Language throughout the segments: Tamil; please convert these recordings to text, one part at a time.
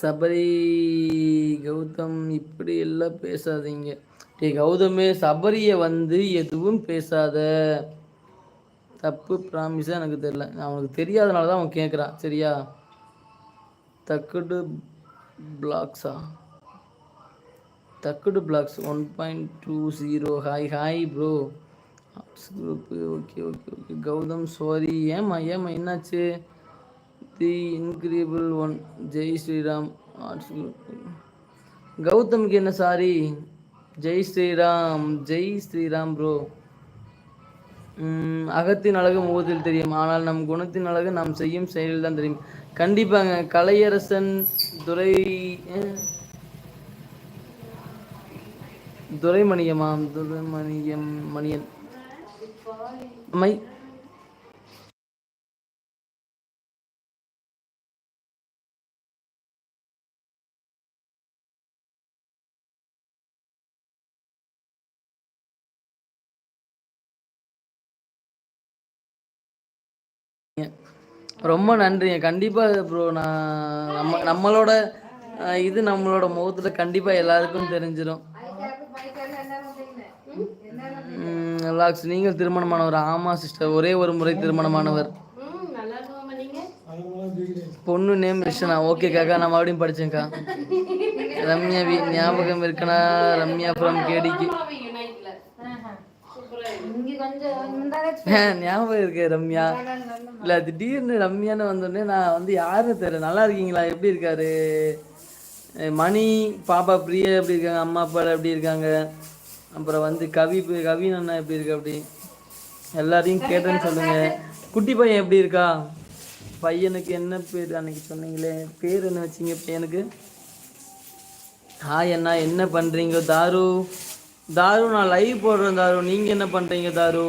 சபரி கௌதம் இப்படி எல்லாம் பேசாதீங்க. டே கௌதமே சபரியை வந்து எதுவும் பேசாத. தப்பு ப்ராமிஸாக எனக்கு தெரில அவனுக்கு தெரியாதனால தான் அவன் கேட்குறான் சரியா? தக்குடு பிளாக்ஸா Thakkudu blocks one point two zero hi hi bro group okay okay okay Gautham sorry ஏம்மா ஏம்மா என்னாச்சு? The incredible one Jai Shriram கௌதம்க்கு என்ன சாரி ஜெய் ஸ்ரீராம் ஜெய் ஸ்ரீராம் ப்ரோ அகத்தின் அழகு முகத்தில் தெரியும். ஆனால் நம் குணத்தின் அழகு நாம் செய்யும் செயலில் தான் தெரியும். கண்டிப்பாங்க. கலையரசன் துரை துரைமணியமாம். துரைமணியம் மணியன். மை ரொம்ப நன்றிங்க. கண்டிப்பாக ப்ரோ நான் நம்ம நம்மளோட இது நம்மளோட முகத்தில் கண்டிப்பாக எல்லாருக்கும் தெரிஞ்சிடும் லாக்ஸ் நீங்கள் திருமணமானவர். ஆமாம் சிஸ்டர் ஒரே ஒரு முறை திருமணமானவர். பொண்ணு நேம் ரிஷனா. ஓகே காக்கா நான் மறுபடியும் படித்தேன்க்கா ரம்யா வி ஞாபகம் இருக்கனா? ரம்யா ஃப்ரம் கேடிக்கு ஞாபகம் இருக்கு ரம்யா. இல்லை திடீர்னு ரம்யான்னு வந்தோடனே நான் வந்து யாருன்னு தெரியல. நல்லா இருக்கீங்களா? எப்படி இருக்காரு? மணி பாப்பா பிரியா எப்படி இருக்காங்க? அம்மா அப்பா எப்படி இருக்காங்க? அப்புறம் வந்து கவி கவி அண்ணா எப்படி இருக்கு அப்படி? எல்லாரையும் கேட்டேன்னு சொல்லுங்க. குட்டி பையன் எப்படி இருக்கா? பையனுக்கு என்ன பேர் அன்னைக்கு சொன்னீங்களே? பேர் என்ன வச்சிங்க பையனுக்கு? ஹாய் அண்ணா என்ன பண்ணுறீங்க தாரு. தாரு நான் லைவ் போடுறேன் தாரு. நீங்கள் என்ன பண்ணுறீங்க தாரு?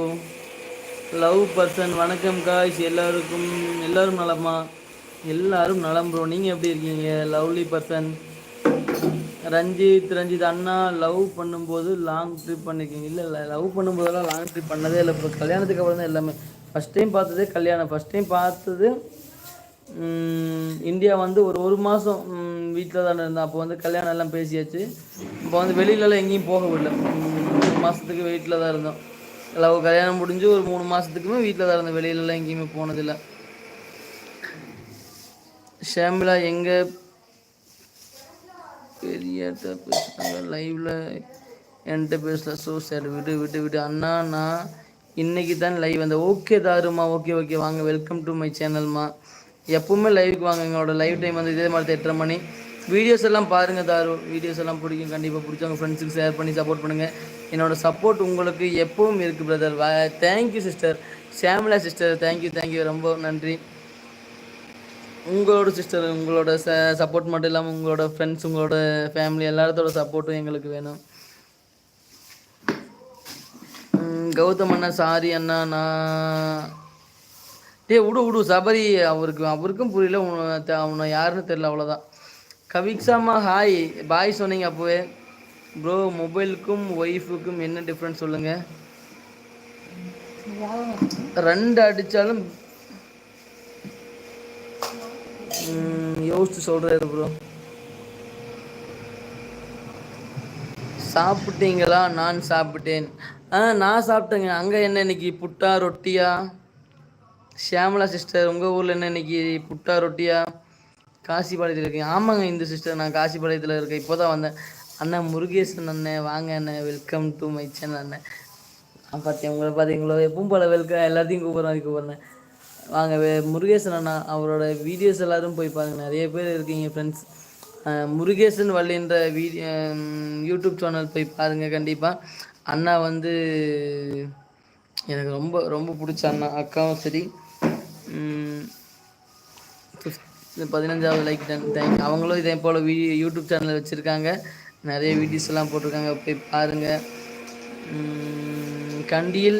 லவ் பர்சன் வணக்கம் காய்ஸ் எல்லாருக்கும் எல்லோரும் நலமா? எல்லாரும் நலம் ப்ரோ நீங்கள் எப்படி இருக்கீங்க? லவ்லி பர்சன் ரஞ்சித் ரஞ்சித் அண்ணா லவ் பண்ணும்போது லாங் ட்ரிப் பண்ணிருக்கீங்க. இல்லை இல்லை லவ் பண்ணும்போதெல்லாம் லாங் ட்ரிப் பண்ணதே இல்லை இப்போ கல்யாணத்துக்கு அப்புறம் தான் எல்லாமே. ஃபஸ்ட் டைம் பார்த்ததே கல்யாணம். ஃபஸ்ட் டைம் பார்த்தது இந்தியா வந்து ஒரு ஒரு மாதம் வீட்டில் தானே இருந்தேன். அப்போ வந்து கல்யாணம் எல்லாம் பேசியாச்சு. இப்போ வந்து வெளியிலலாம் எங்கேயும் போக விடல. மூணு மாதத்துக்கு வீட்டில் தான் இருந்தோம். லவ் கல்யாணம் முடிஞ்சு ஒரு மூணு மாதத்துக்குமே வீட்டில் தான் இருந்தோம் வெளியிலலாம் எங்கேயுமே போனதில்லை. ஷாமிலா எங்கே பெரிய பேசுகிறாங்க லைவில் என்கிட்ட பேசல. ஸோ சார் விடு விடு விடு. அண்ணா நான் இன்றைக்கி தான் லைவ் வந்தேன் ஓகே தாருமா? ஓகே ஓகே வாங்க. வெல்கம் டு மை சேனல்மா எப்பவுமே லைவுக்கு வாங்க. எங்களோட லைவ் டைம் வந்து இதே மாதிரி எட்டரை மணி. வீடியோஸ் எல்லாம் பாருங்கள் தாரு. வீடியோஸ் எல்லாம் பிடிக்கும் கண்டிப்பாக பிடிச்சவங்க ஃப்ரெண்ட்ஸுக்கு ஷேர் பண்ணி சப்போர்ட் பண்ணுங்கள் என்னோடய சப்போர்ட் உங்களுக்கு எப்பவும் இருக்குது brother thank you sister ஷேம்லா sister thank you thank you ரொம்ப நன்றி. உங்களோட சிஸ்டர் உங்களோட ச சப்போர்ட் மட்டும் இல்லாமல் உங்களோட ஃப்ரெண்ட்ஸ் உங்களோட ஃபேமிலி எல்லாத்தோட சப்போர்ட்டும் எங்களுக்கு வேணும். கௌதம் அண்ணா சாரி அண்ணா நான் டே விடு விடு சபரி அவருக்கு அவருக்கும் புரியல. அவனை யாருன்னு தெரில அவ்வளோதான் கவிக்ஸாமா ஹாய் பாய் சொன்னீங்க அப்போவே. ப்ரோ மொபைலுக்கும் ஒய்ஃபுக்கும் என்ன டிஃப்ரென்ஸ் சொல்லுங்கள் ரெண்டு அடித்தாலும் யோசிச்சு சொல்கிறாரு ப்ரோ சாப்பிட்டீங்களா? நான் சாப்பிட்டேன். ஆ நான் சாப்பிட்டேங்க. அங்கே என்ன இன்னைக்கு? புட்டா ரொட்டியா? ஷியாமலா சிஸ்டர் உங்கள் ஊரில் என்ன இன்னைக்கு? புட்டா ரொட்டியா? காசிபாளையத்தில் இருக்கீங்க ஆமாங்க இந்த சிஸ்டர் நான் காசிபாளையத்தில் இருக்கேன். இப்போ தான் வந்தேன். அண்ணன் முருகேசன் அண்ணன் வாங்க அண்ணன் வெல்கம் டு மை சேனல் அண்ணன் பார்த்தேன் உங்களை பார்த்தீங்களோ எப்பவும் போல வெல்கம் எல்லாத்தையும் கூப்பிட்றேன் கூப்பிட்றேன். வாங்க முருகேசன் அண்ணா அவரோட வீடியோஸ் எல்லோரும் போய் பாருங்கள் நிறைய பேர் இருக்கீங்க ஃப்ரெண்ட்ஸ் முருகேசன் வள்ளின்ற வீடியோ யூடியூப் சேனல் போய் பாருங்கள் கண்டிப்பாக அண்ணா வந்து எனக்கு ரொம்ப ரொம்ப பிடிச்ச அண்ணா. அக்காவும் சரி. பதினஞ்சாவது லைக் தேங்க் அவங்களும் இதே போல் வீடியோ யூடியூப் சேனல் வச்சுருக்காங்க. நிறைய வீடியோஸ் எல்லாம் போட்டிருக்காங்க. போய் பாருங்கள் கண்டியில்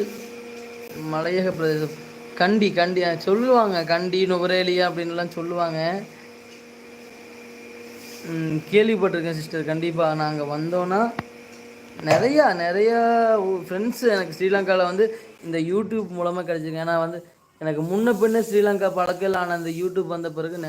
மலையக பிரதேசம். கண்டி கண்டி சொல்லுவாங்க. கண்டி நுவரேலியா அப்படின்லாம் சொல்லுவாங்க. கேள்விப்பட்டிருக்கேன் சிஸ்டர் கண்டிப்பாக நாங்கள் வந்தோன்னா நிறையா நிறையா ஃப்ரெண்ட்ஸு எனக்கு ஸ்ரீலங்காவில் வந்து இந்த யூடியூப் மூலமாக கிடச்சிருக்கு. ஏன்னா வந்து எனக்கு முன்ன பின்ன ஸ்ரீலங்கா பழக்கம் அந்த யூடியூப் வந்த பிறகு